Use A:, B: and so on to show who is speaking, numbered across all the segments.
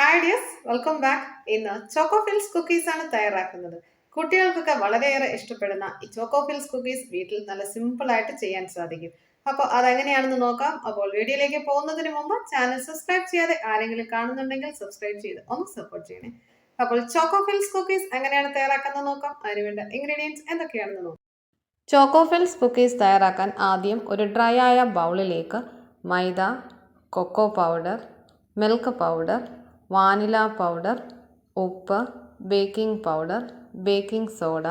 A: Hi dears welcome back ഇന്ന് choco fills cookies ആണ് തയ്യാറാക്കുന്നത്. കുട്ടികൾക്കൊക്കെ വളരെയേറെ ഇഷ്ടപ്പെടുന്ന ഈ ചോക്കോ ഫിൽസ് കുക്കീസ് വീട്ടിൽ നല്ല സിമ്പിൾ ആയിട്ട് ചെയ്യാൻ സാധിക്കും. അപ്പോൾ അതെങ്ങനെയാണെന്ന് നോക്കാം. അപ്പോൾ വീഡിയോയിലേക്ക് പോകുന്നതിന് മുമ്പ് ചാനൽ സബ്സ്ക്രൈബ് ചെയ്യാതെ ആരെങ്കിലും കാണുന്നുണ്ടെങ്കിൽ സബ്സ്ക്രൈബ് ചെയ്ത് ഒന്ന് സപ്പോർട്ട് ചെയ്യണേ. അപ്പോൾ ചോക്കോ ഫിൽസ് കുക്കീസ് എങ്ങനെയാണ് തയ്യാറാക്കുന്നത് നോക്കാം. അതിനുവേണ്ട ഇൻഗ്രീഡിയൻസ് എന്തൊക്കെയാണെന്ന് നോക്കാം. ചോക്കോ ഫിൽസ് കുക്കീസ് തയ്യാറാക്കാൻ ആദ്യം ഒരു ഡ്രൈ ആയ ബൗളിലേക്ക് maida cocoa powder milk powder vanilla powder ഉപ്പ് ബേക്കിംഗ് പൗഡർ ബേക്കിംഗ് സോഡ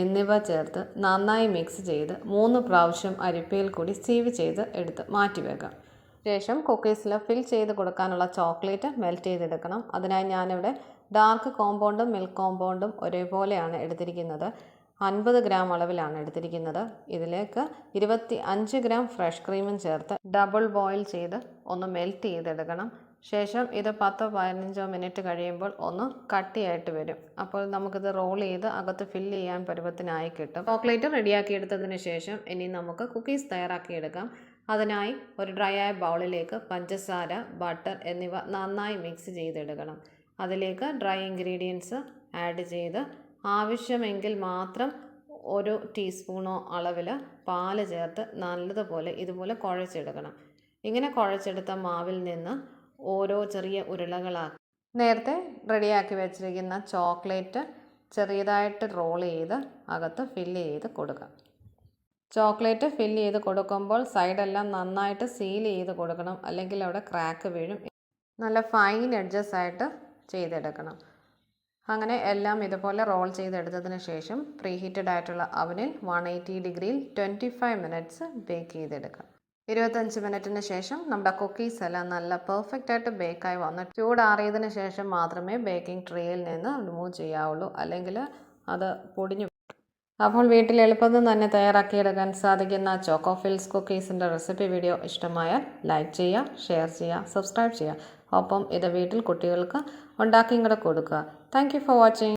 A: എന്നിവ ചേർത്ത് നന്നായി മിക്സ് ചെയ്ത് മൂന്ന് പ്രാവശ്യം അരിപ്പയിൽ കൂടി സീവ് ചെയ്ത് എടുത്ത് മാറ്റിവെക്കാം ശേഷം കുക്കീസിൽ ഫിൽ ചെയ്ത് കൊടുക്കാനുള്ള ചോക്ലേറ്റ് മെൽറ്റ് ചെയ്തെടുക്കണം. അതിനായി ഞാനിവിടെ ഡാർക്ക് കോമ്പൗണ്ടും മിൽക്ക് കോമ്പൗണ്ടും ഒരേപോലെയാണ് എടുത്തിരിക്കുന്നത്. അൻപത് ഗ്രാം അളവിലാണ് എടുത്തിരിക്കുന്നത്. ഇതിലേക്ക് ഇരുപത്തി അഞ്ച് ഗ്രാം ഫ്രഷ് ക്രീമും ചേർത്ത് ഡബിൾ ബോയിൽ ചെയ്ത് ഒന്ന് മെൽറ്റ് ചെയ്തെടുക്കണം. ശേഷം ഇത് പത്തോ പതിനഞ്ചോ മിനിറ്റ് കഴിയുമ്പോൾ ഒന്ന് കട്ടിയായിട്ട് വരും. അപ്പോൾ നമുക്കിത് റോൾ ചെയ്ത് അകത്ത് ഫില്ല് ചെയ്യാൻ പരുവത്തിനായി കിട്ടും. ചോക്ലേറ്റ് റെഡിയാക്കി എടുത്തതിന് ശേഷം ഇനി നമുക്ക് കുക്കീസ് തയ്യാറാക്കിയെടുക്കാം. അതിനായി ഒരു ഡ്രൈ ആയ ബൗളിലേക്ക് പഞ്ചസാര ബട്ടർ എന്നിവ നന്നായി മിക്സ് ചെയ്തെടുക്കണം. അതിലേക്ക് ഡ്രൈ ഇൻഗ്രീഡിയൻസ് ആഡ് ചെയ്ത് ആവശ്യമെങ്കിൽ മാത്രം ഒരു ടീസ്പൂണോ അളവിൽ പാൽ ചേർത്ത് നല്ലതുപോലെ ഇതുപോലെ കുഴച്ചെടുക്കണം. ഇങ്ങനെ കുഴച്ചെടുത്ത മാവിൽ നിന്ന് ഓരോ ചെറിയ ഉരുളകളാക്കി. നേരത്തെ റെഡിയാക്കി വെച്ചിരിക്കുന്ന ചോക്ലേറ്റ് ചെറിയതായിട്ട് റോൾ ചെയ്ത് അകത്ത് ഫില്ല് ചെയ്ത് കൊടുക്കുക ചോക്ലേറ്റ് ഫില്ല് ചെയ്ത് കൊടുക്കുമ്പോൾ സൈഡെല്ലാം നന്നായിട്ട് സീൽ ചെയ്ത് കൊടുക്കണം. അല്ലെങ്കിൽ അവിടെ ക്രാക്ക് വീഴും. നല്ല ഫൈൻ എഡ്ജസ് ആയിട്ട് ചെയ്തെടുക്കണം. അങ്ങനെ എല്ലാം ഇതുപോലെ റോൾ ചെയ്തെടുത്തതിന് ശേഷം പ്രീഹീറ്റഡ് ആയിട്ടുള്ള അവനിൽ വൺ എയ്റ്റി ഡിഗ്രിയിൽ ട്വന്റി ഫൈവ് മിനിറ്റ്സ് ബേക്ക് ചെയ്തെടുക്കാം. ഇരുപത്തഞ്ച് മിനിറ്റിന് ശേഷം നമ്മുടെ കുക്കീസ് എല്ലാം നല്ല പെർഫെക്റ്റ് ആയിട്ട് ബേക്കായി വന്ന് ചൂടാറിയതിന് ശേഷം മാത്രമേ ബേക്കിംഗ് ട്രേയിൽ നിന്ന് റിമൂവ് ചെയ്യാവുള്ളൂ. അല്ലെങ്കിൽ അത് പൊടിഞ്ഞു അപ്പോൾ വീട്ടിൽ എളുപ്പത്തിൽ തന്നെ തയ്യാറാക്കിയെടുക്കാൻ സാധിക്കുന്ന ചോക്കോ ഫിൽസ് കുക്കീസിന്റെ റെസിപ്പി വീഡിയോ ഇഷ്ടമായാൽ ലൈക്ക് ചെയ്യുക ഷെയർ ചെയ്യുക സബ്സ്ക്രൈബ് ചെയ്യുക. ഒപ്പം ഇത് വീട്ടിൽ കുട്ടികൾക്ക് ഉണ്ടാക്കിയും കൂടെ കൊടുക്കുക. Thank for watching